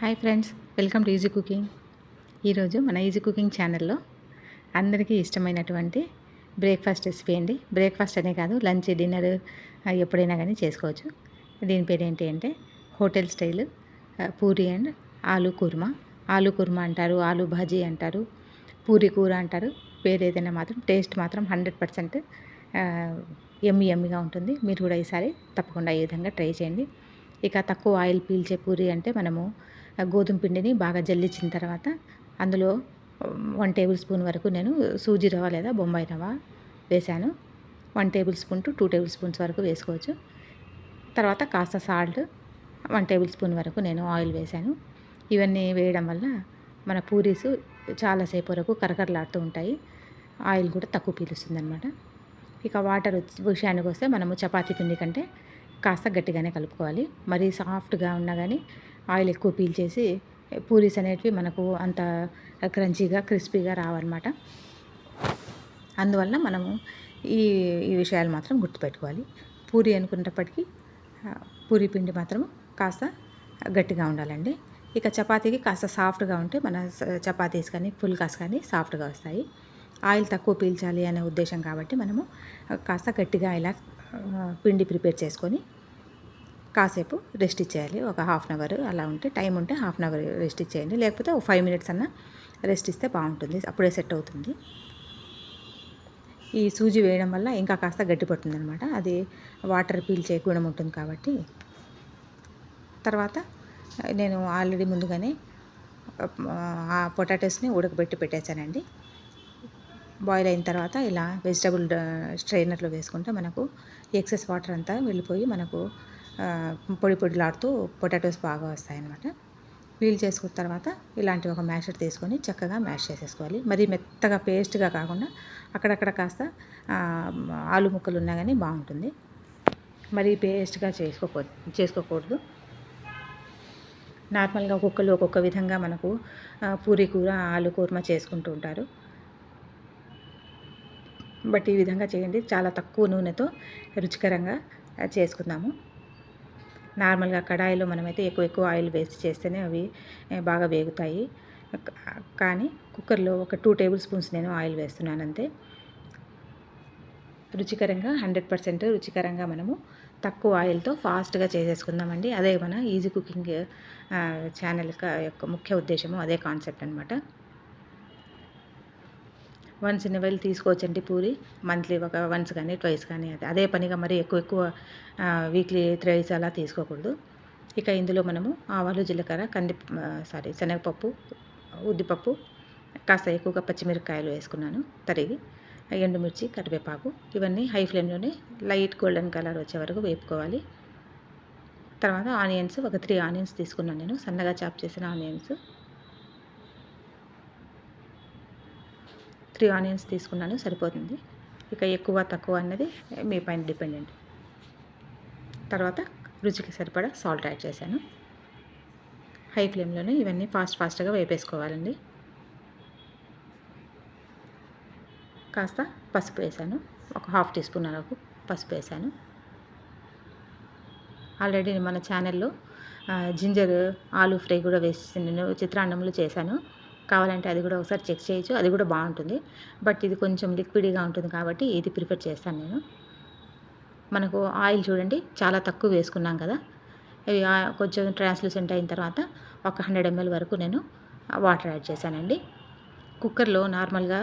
Hi friends welcome to easy cooking. ఈరోజు మన easy cooking ఛానల్లో అందరికీ ఇష్టమైనటువంటి బ్రేక్ఫాస్ట్ రెసిపీ అండి. బ్రేక్ఫాస్ట్ అనే కాదు లంచ్ డిన్నర్ ఎప్పుడైనా కానీ చేసుకోవచ్చు. దీని పేరు ఏంటి అంటే హోటల్ స్టైల్ పూరి అండ్ ఆలు కుర్మా. ఆలు కుర్మా అంటారు ఆలు భాజీ అంటారు పూరి కూర అంటారు. వేరేదైనా మాత్రం టేస్ట్ మాత్రం హండ్రెడ్ పర్సెంట్ ఎమ్మి ఎమ్మిగా ఉంటుంది. మీరు కూడా ఈసారి తప్పకుండా ఈ విధంగా ట్రై చేయండి. ఇక తక్కువ ఆయిల్ పీల్చే పూరి అంటే మనము గోధుమ పిండిని బాగా జల్లించిన తర్వాత అందులో వన్ టేబుల్ స్పూన్ వరకు నేను సూజీ రవ్వ లేదా బొంబాయి రవ వేశాను one tablespoon to two tablespoons వరకు వేసుకోవచ్చు. తర్వాత కాస్త సాల్ట్ వన్ టేబుల్ స్పూన్ వరకు నేను ఆయిల్ వేశాను ఇవన్నీ వేయడం వల్ల మన పూరీస్ చాలాసేపు వరకు కరకరలాడుతూ ఉంటాయి. ఆయిల్ కూడా తక్కువ పీలుస్తుంది అనమాట ఇక వాటర్ విషయానికి వస్తే మనము చపాతీ పిండి కంటే కాస్త గట్టిగానే కలుపుకోవాలి. మరీ సాఫ్ట్గా ఉన్నా కానీ ఆయిల్ ఎక్కువ పీల్చేసి పూరీస్ అనేటివి మనకు అంత క్రంచీగా క్రిస్పీగా రావన్నమాట. అందువల్ల మనము ఈ ఈ విషయాలు మాత్రం గుర్తుపెట్టుకోవాలి. పూరి అనుకునేటప్పటికీ పూరి పిండి మాత్రం కాస్త గట్టిగా ఉండాలండి. ఇక చపాతీకి కాస్త సాఫ్ట్గా ఉంటే మన చపాతీస్ కానీ ఫుల్కాస్ కానీ సాఫ్ట్గా వస్తాయి. ఆయిల్ తక్కువ పీల్చాలి అనే ఉద్దేశం కాబట్టి మనము కాస్త గట్టిగా ఇలా పిండి ప్రిపేర్ చేసుకొని కాసేపు రెస్ట్ ఇచ్చేయాలి. ఒక హాఫ్ అన్ అవర్ అలా ఉంటే టైం ఉంటే హాఫ్ అన్ అవర్ రెస్ట్ ఇచ్చేయండి. లేకపోతే ఒక ఫైవ్ మినిట్స్ అన్న రెస్ట్ ఇస్తే బాగుంటుంది. అప్పుడే సెట్ అవుతుంది. ఈ సూజీ వేయడం వల్ల ఇంకా కాస్త గట్టి పడుతుంది అనమాట అది వాటర్ పీల్చే గుణం ఉంటుంది కాబట్టి. తర్వాత నేను ఆల్రెడీ ముందుగానే ఆ పొటాటోస్ని ఉడకబెట్టి పెట్టేశానండి. బాయిల్ అయిన తర్వాత ఇలా వెజిటబుల్ స్ట్రైనర్లో వేసుకుంటే మనకు ఎక్సెస్ వాటర్ అంతా వెళ్ళిపోయి మనకు పొడి పొడిలాడుతూ పొటాటోస్ బాగా వస్తాయి అన్నమాట పీల్ చేసుకున్న తర్వాత ఇలాంటి ఒక మ్యాషర్ తీసుకొని చక్కగా మ్యాష్ చేసేసుకోవాలి. మరి మెత్తగా పేస్ట్గా కాకుండా అక్కడక్కడ కాస్త ఆలు ముక్కలు ఉన్నా కానీ బాగుంటుంది. మరి పేస్ట్గా చేసుకోకూ చేసుకోకూడదు. నార్మల్గా ఒక్కొక్కరు ఒక్కొక్క విధంగా మనకు పూరి కూర ఆలు కూర్మ చేసుకుంటూ ఉంటారు. బట్ ఈ విధంగా చేయండి. చాలా తక్కువ నూనెతో రుచికరంగా చేసుకుందాము. నార్మల్గా కడాయిలో మనమైతే ఎక్కువ ఎక్కువ ఆయిల్ వేస్ట్ చేస్తేనే అవి బాగా వేగుతాయి. కానీ కుక్కర్లో ఒక టూ టేబుల్ స్పూన్స్ నేను ఆయిల్ వేస్తున్నాను అంతే. రుచికరంగా హండ్రెడ్ పర్సెంట్ రుచికరంగా మనము తక్కువ ఆయిల్తో ఫాస్ట్గా చేసేసుకుందామండి. అదే మన ఈజీ కుకింగ్ ఛానల్ యొక్క ముఖ్య ఉద్దేశము అదే కాన్సెప్ట్ అనమాట వన్స్ ఇన్ వైల్ తీసుకోవచ్చండి పూరి. మంత్లీ ఒక వన్స్ కానీ ట్వైస్ కానీ అదే. అదే పనిగా మరి ఎక్కువ ఎక్కువ వీక్లీ త్రైస్ అలా తీసుకోకూడదు. ఇక ఇందులో మనము ఆవాలు జీలకర్ర కంది సారీ శనగపప్పు ఉద్దిపప్పు కాస్త ఎక్కువగా పచ్చిమిరపకాయలు వేసుకున్నాను తరిగి. ఎండుమిర్చి కరివేపాకు ఇవన్నీ హై ఫ్లేమ్లోనే లైట్ గోల్డెన్ కలర్ వచ్చే వరకు వేపుకోవాలి. తర్వాత ఆనియన్స్ ఒక త్రీ ఆనియన్స్ తీసుకున్నాను నేను. సన్నగా చాప్ చేసిన ఆనియన్స్. త్రీ ఆనియన్స్ తీసుకున్నాను సరిపోతుంది. ఇక ఎక్కువ తక్కువ అన్నది మీ పైన డిపెండెంట్ తర్వాత రుచికి సరిపడా సాల్ట్ యాడ్ చేశాను. హై ఫ్లేమ్లోనే ఇవన్నీ ఫాస్ట్ ఫాస్ట్గా వేపేసుకోవాలండి. కాస్త పసుపు వేసాను ఒక హాఫ్ టీ స్పూన్ వరకు పసుపు వేసాను ఆల్రెడీ మన ఛానల్లో జింజర్ ఆలు ఫ్రై కూడా వేసి నేను చిత్రాన్నంలో చేశాను. కావాలంటే అది కూడా ఒకసారి చెక్ చేయొచ్చు అది కూడా బాగుంటుంది. బట్ ఇది కొంచెం లిక్విడ్గా ఉంటుంది కాబట్టి ఇది ప్రిఫర్ చేస్తాను నేను. మనకు ఆయిల్ చూడండి చాలా తక్కువ వేసుకున్నాం కదా. ఇవి కొంచెం ట్రాన్స్లూసెంట్ అయిన తర్వాత ఒక హండ్రెడ్ ఎంఎల్ వరకు నేను వాటర్ యాడ్ చేశానండి. కుక్కర్లో నార్మల్గా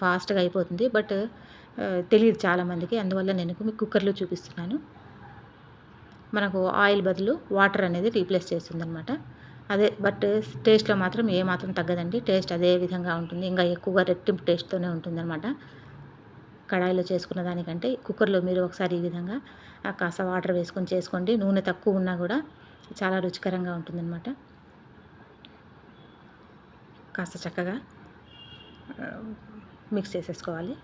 ఫాస్ట్గా అయిపోతుంది బట్ తెలియదు చాలామందికి అందువల్ల నేను మీకు కుక్కర్లో చూపిస్తున్నాను. మనకు ఆయిల్ బదులు వాటర్ అనేది రీప్లేస్ చేస్తుంది అనమాట అదే బట్ టేస్ట్లో మాత్రం ఏమాత్రం తగ్గదండి. టేస్ట్ అదే విధంగా ఉంటుంది. ఇంకా ఎక్కువగా రెట్టింపు టేస్ట్తోనే ఉంటుందన్నమాట. కడాయిలో చేసుకున్న దానికంటే కుక్కర్లో మీరు ఒకసారి ఈ విధంగా కాస్త వాటర్ వేసుకొని చేసుకోండి. నూనె తక్కువ ఉన్నా కూడా చాలా రుచికరంగా ఉంటుందన్నమాట. కాస్త చక్కగా మిక్స్ చేసేసుకోవాలి.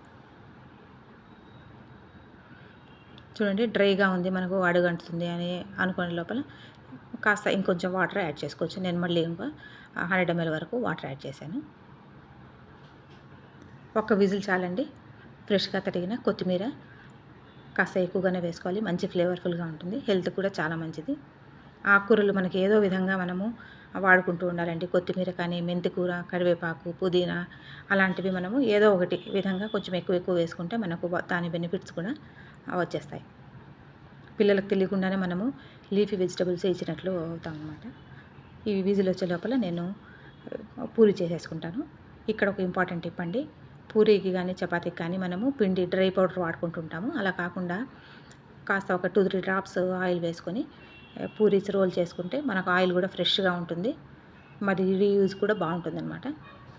చూడండి డ్రైగా ఉంది. మనకు అడుగంటుతుంది అని అనుకునే లోపల కాస్త ఇంకొంచెం వాటర్ యాడ్ చేసుకోవచ్చు. నేను మళ్ళీ ఇంకా హండ్రెడ్ ఎంఎల్ వరకు వాటర్ యాడ్ చేశాను. ఒక్క విజిల్ చాలండి. ఫ్రెష్గా తరిగిన కొత్తిమీర కాస్త ఎక్కువగానే వేసుకోవాలి. మంచి ఫ్లేవర్ఫుల్గా ఉంటుంది. హెల్త్ కూడా చాలా మంచిది. ఆకుకూరలు మనకి ఏదో విధంగా మనము వాడుకుంటూ ఉండాలండి. కొత్తిమీర కానీ మెంతికూర కరివేపాకు పుదీనా అలాంటివి మనము ఏదో ఒకటి విధంగా కొంచెం ఎక్కువ ఎక్కువ వేసుకుంటే మనకు దాని బెనిఫిట్స్ కూడా వచ్చేస్తాయి. పిల్లలకు తెలియకుండానే మనము లీఫీ వెజిటబుల్స్ ఇచ్చినట్లు అవుతాం అనమాట ఇవి విజిల్ వచ్చే లోపల నేను పూరి చేసేసుకుంటాను. ఇక్కడ ఒక ఇంపార్టెంట్ టిప్ అండి. పూరీకి కానీ చపాతీకి కానీ మనము పిండి డ్రై పౌడర్ వాడుకుంటుంటాము. అలా కాకుండా కాస్త ఒక టూ త్రీ డ్రాప్స్ ఆయిల్ వేసుకొని పూరీస్ రోల్ చేసుకుంటే మనకు ఆయిల్ కూడా ఫ్రెష్గా ఉంటుంది. మరి రీయూజ్ కూడా బాగుంటుంది అనమాట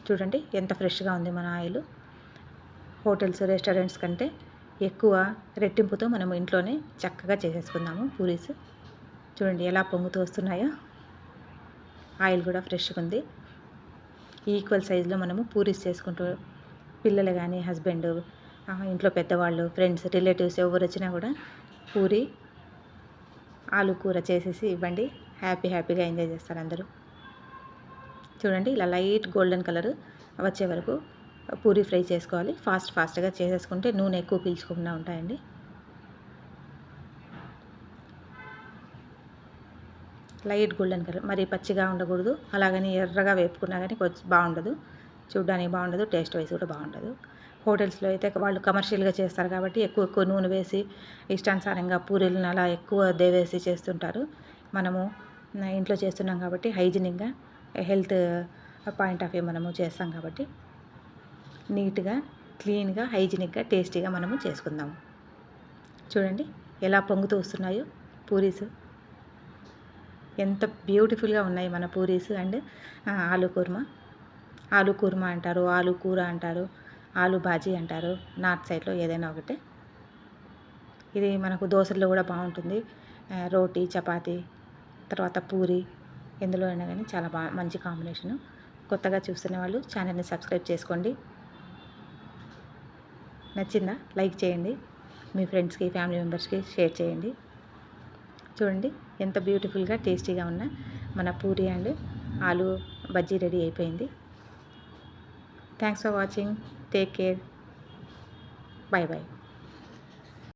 చూడండి ఎంత ఫ్రెష్గా ఉంది మన ఆయిల్. హోటల్స్ రెస్టారెంట్స్ కంటే ఎక్కువ రెట్టింపుతో మనం ఇంట్లోనే చక్కగా చేసేసుకుందాము పూరీస్. చూడండి ఎలా పొంగుతూ వస్తున్నాయో. ఆయిల్ కూడా ఫ్రెష్గా ఉంది. ఈక్వల్ సైజులో మనము పూరీస్ చేసుకుంటూ పిల్లలు కానీ హస్బెండ్ ఇంట్లో పెద్దవాళ్ళు ఫ్రెండ్స్ రిలేటివ్స్ ఎవరు వచ్చినా కూడా పూరి ఆలు కూర చేసేసి ఇవ్వండి. హ్యాపీ హ్యాపీగా ఎంజాయ్ చేస్తారు అందరూ. చూడండి ఇలా లైట్ గోల్డెన్ కలర్ వచ్చే వరకు పూరి ఫ్రై చేసుకోవాలి. ఫాస్ట్ ఫాస్ట్గా చేసేసుకుంటే నూనె ఎక్కువ పీల్చుకోకుండా ఉంటాయండి. లైట్ గోల్డెన్ కలర్ మరి పచ్చిగా ఉండకూడదు. అలాగని ఎర్రగా వేపుకున్నా కానీ కొంచెం బాగుండదు. చూడడానికి బాగుండదు టేస్ట్ వైజ్ కూడా బాగుండదు. హోటల్స్లో అయితే వాళ్ళు కమర్షియల్గా చేస్తారు కాబట్టి ఎక్కువ ఎక్కువ నూనె వేసి ఇష్టానుసారంగా పూరీలను అలా ఎక్కువ దేవేసి చేస్తుంటారు. మనము ఇంట్లో చేస్తున్నాం కాబట్టి హైజీనిక్గా హెల్త్ పాయింట్ ఆఫ్ వ్యూ మనము చేస్తాం కాబట్టి నీట్గా క్లీన్గా హైజీనిక్గా టేస్టీగా మనము చేసుకుందాము చూడండి ఎలా పొంగుతూ వస్తున్నాయో పూరీస్. ఎంత బ్యూటిఫుల్గా ఉన్నాయి మన పూరీస్ అండ్ ఆలు కుర్మా. ఆలు కుర్మా అంటారు ఆలు కూర అంటారు ఆలు బాజీ అంటారు నార్త్ సైడ్లో ఏదైనా ఒకటి. ఇది మనకు దోశల్లో కూడా బాగుంటుంది. రోటీ చపాతీ తర్వాత పూరి ఎందులో అయినా కానీ చాలా బాగా మంచి కాంబినేషను. కొత్తగా చూస్తున్న వాళ్ళు ఛానల్ని సబ్స్క్రైబ్ చేసుకోండి. నచ్చిందా? లైక్ చేయండి. మీ ఫ్రెండ్స్కి ఫ్యామిలీ మెంబర్స్కి షేర్ చేయండి. చూడండి ఎంత బ్యూటిఫుల్గా టేస్టీగా ఉన్న మన పూరి అండ్ ఆలు బజ్జీ రెడీ అయిపోయింది. Thanks for watching take care bye bye